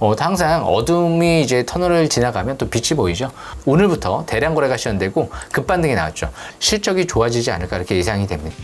어, 항상 어둠이 이제 터널을 지나가면 또 빛이 보이죠. 오늘부터 대량 거래가 시현되고 급반등이 나왔죠. 실적이 좋아지지 않을까 이렇게 예상이 됩니다.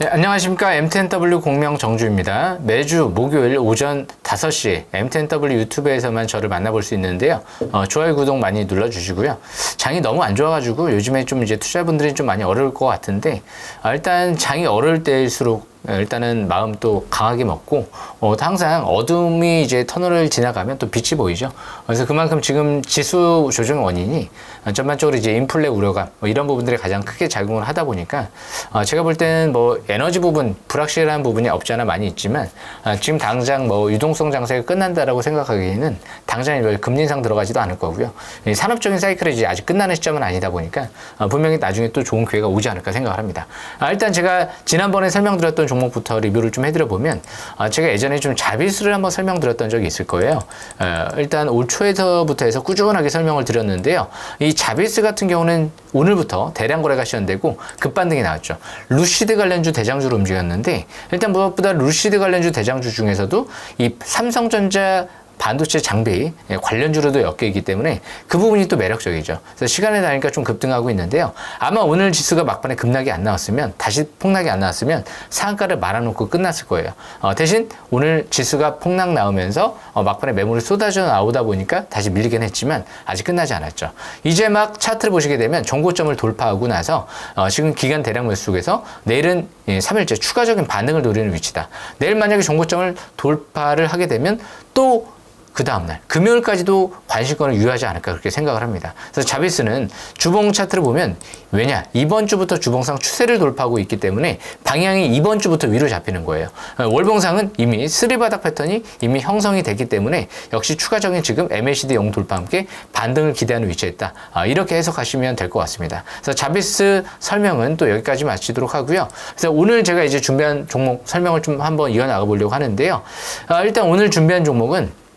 네, 안녕하십니까. MTNW 공명 정주입니다. 매주 목요일 오전 5시에 MTNW 유튜브에서만 저를 만나볼 수 있는데요. 어, 좋아요, 구독 많이 눌러주시고요. 장이 너무 안 좋아가지고 요즘에 좀 이제 투자분들이 좀 많이 어려울 것 같은데, 아, 일단 장이 어려울 때일수록 일단은 마음 또 강하게 먹고 어, 항상 어둠이 이제 터널을 지나가면 또 빛이 보이죠. 그래서 그만큼 지금 지수 조정 원인이 전반적으로 이제 인플레 우려감 뭐 이런 부분들이 가장 크게 작용을 하다 보니까 어, 제가 볼 때는 뭐 에너지 부분 불확실한 부분이 없지 않아 많이 있지만 아, 지금 당장 뭐 유동성 장세가 끝난다라고 생각하기에는 당장 이걸 금리 인상 들어가지도 않을 거고요. 이 산업적인 사이클이 이제 아직 끝나는 시점은 아니다 보니까 어, 분명히 나중에 또 좋은 기회가 오지 않을까 생각을 합니다. 아, 일단 제가 지난번에 설명드렸던 종목부터 리뷰를 좀 해드려 보면 아, 제가 예전에 좀 자비수를 한번 설명드렸던 적이 있을 거예요. 어, 일단 올 초에서부터 해서 꾸준하게 설명을 드렸는데요. 이 자비스 같은 경우는 오늘부터 대량 거래가 시현되고 급반등이 나왔죠. 루시드 관련주 대장주로 움직였는데 일단 무엇보다 루시드 관련주 대장주 중에서도 이 삼성전자 반도체 장비 예, 관련주로도 엮여있기 때문에 그 부분이 또 매력적이죠. 그래서 시간에 다니까 좀 급등하고 있는데요. 아마 오늘 지수가 막판에 급락이 안 나왔으면 다시 폭락이 안 나왔으면 상한가를 말아놓고 끝났을 거예요. 어, 대신 오늘 지수가 폭락 나오면서 어, 막판에 매물이 쏟아져 나오다 보니까 다시 밀리긴 했지만 아직 끝나지 않았죠. 이제 막 차트를 보시게 되면 정고점을 돌파하고 나서 어, 지금 기간 대량 매수 속에서 내일은 예, 3일째 추가적인 반등을 노리는 위치다. 내일 만약에 정고점을 돌파를 하게 되면 또 그 다음날 금요일까지도 관심권을 유효하지 않을까 그렇게 생각을 합니다. 그래서 자비스는 주봉 차트를 보면 왜냐 이번 주부터 주봉상 추세를 돌파하고 있기 때문에 방향이 이번 주부터 위로 잡히는 거예요. 어, 월봉상은 이미 쓰리바닥 패턴이 이미 형성이 됐기 때문에 역시 추가적인 지금 MACD 영 돌파와 함께 반등을 기대하는 위치에 있다. 아, 이렇게 해석하시면 될 것 같습니다. 그래서 자비스 설명은 또 여기까지 마치도록 하고요. 그래서 오늘 제가 이제 준비한 종목 설명을 좀 한번 이어나가 보려고 하는데요. 아, 일단 오늘 준비한 종목은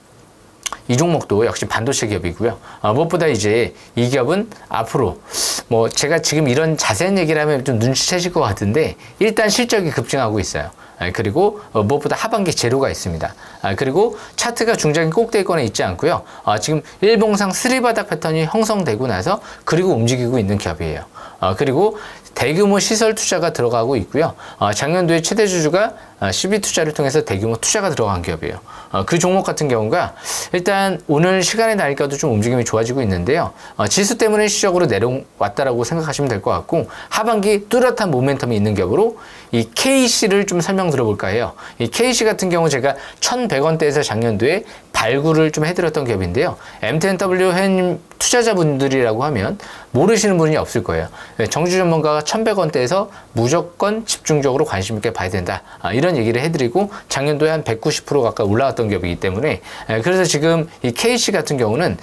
이 종목도 역시 반도체 기업이고요. 어, 무엇보다 이제 이 기업은 앞으로 뭐 제가 지금 이런 자세한 얘기를 하면 좀 눈치채실 것 같은데 일단 실적이 급증하고 있어요. 아, 그리고 어, 무엇보다 하반기 재료가 있습니다. 아, 그리고 차트가 중장기 꼭대기권에 있지 않고요. 아, 지금 일봉상 쓰리바닥 패턴이 형성되고 나서 그리고 움직이고 있는 기업이에요. 어, 그리고 대규모 시설 투자가 들어가고 있고요. 어, 작년도에 최대 주주가 어, 12 투자를 통해서 대규모 투자가 들어간 기업이에요. 어, 그 종목 같은 경우가 일단 오늘 시간에 나니까도 좀 움직임이 좋아지고 있는데요. 어, 지수 때문에 시적으로 내려왔다라고 생각하시면 될 것 같고 하반기 뚜렷한 모멘텀이 있는 기업으로 이 KC를 좀 설명 들어볼까 해요. 이 KC 같은 경우 제가 1,100원대에서 작년도에 발굴을 좀 해드렸던 기업인데요. MTNW 현 투자자분들이라고 하면 모르시는 분이 없을 거예요. 네, 정주 전문가가 1,100원대에서 무조건 집중적으로 관심 있게 봐야 된다. 아, 이런 얘기를 해드리고 작년도에 한 190% 가까이 올라갔던 기업이기 때문에 예, 그래서 지금 이 KC 같은 경우는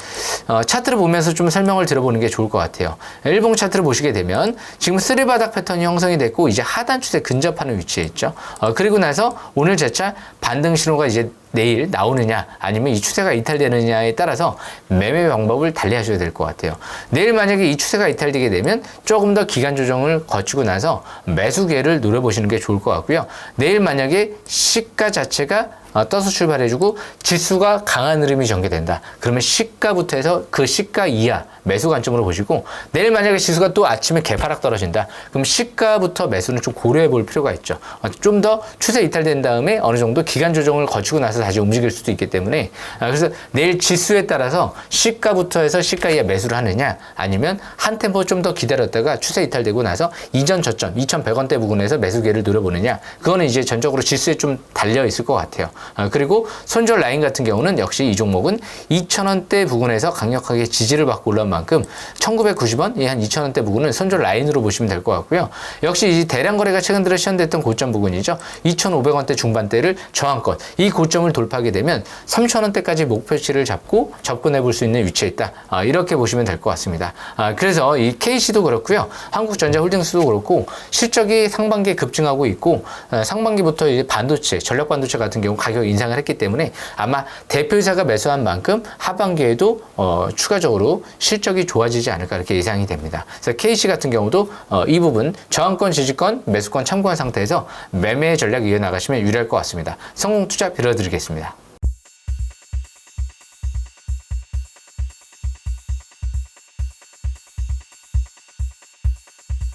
어, 차트를 보면서 좀 설명을 들어보는 게 좋을 것 같아요. 일봉 차트를 보시게 되면 지금 쓰리바닥 패턴이 형성이 됐고 이제 하단 추세 근접하는 위치에 있죠. 어, 그리고 나서 오늘 재차 반등 신호가 이제 내일 나오느냐 아니면 이 추세가 이탈되느냐에 따라서 매매 방법을 달리 하셔야 될 것 같아요. 내일 만약에 이 추세가 이탈되게 되면 조금 더 기간 조정을 거치고 나서 매수 기회를 노려보시는 게 좋을 것 같고요. 내일 만약에 시가 자체가 어, 떠서 출발해주고 지수가 강한 흐름이 전개된다. 그러면 시가부터 해서 그 시가 이하 매수 관점으로 보시고 내일 만약에 지수가 또 아침에 개파락 떨어진다. 그럼 시가부터 매수는 좀 고려해 볼 필요가 있죠. 어, 좀더 추세 이탈된 다음에 어느 정도 기간 조정을 거치고 나서 다시 움직일 수도 있기 때문에 아, 그래서 내일 지수에 따라서 시가부터 해서 시가 이하 매수를 하느냐 아니면 한 템포 좀 더 기다렸다가 추세 이탈되고 나서 이전 저점 2,100원대 부근에서 매수 기회를 노려보느냐 그거는 이제 전적으로 지수에 좀 달려 있을 것 같아요. 아, 그리고 손절 라인 같은 경우는 역시 이 종목은 2,000원대 부근에서 강력하게 지지를 받고 올라온 만큼 1,990원, 한 2,000원대 부근은 손절 라인으로 보시면 될 것 같고요. 역시 이 대량 거래가 최근 들어 시현됐던 고점 부근이죠. 2,500원대 중반대를 저항권, 이 고점을 돌파하게 되면 3,000원대까지 목표치를 잡고 접근해 볼 수 있는 위치에 있다. 아, 이렇게 보시면 될 것 같습니다. 아, 그래서 이 KC도 그렇고요. 한국전자 홀딩스도 그렇고 실적이 상반기에 급증하고 있고 아, 상반기부터 이제 반도체, 전력 반도체 같은 경우 가격 인상을 했기 때문에 아마 대표이사가 매수한 만큼 하반기에도 어, 추가적으로 실적이 좋아지지 않을까 이렇게 예상이 됩니다. 그래서 KC 같은 경우도 어, 이 부분 저항권, 지지권, 매수권 참고한 상태에서 매매 전략 이어나가시면 유리할 것 같습니다. 성공 투자 빌어드리겠습니다.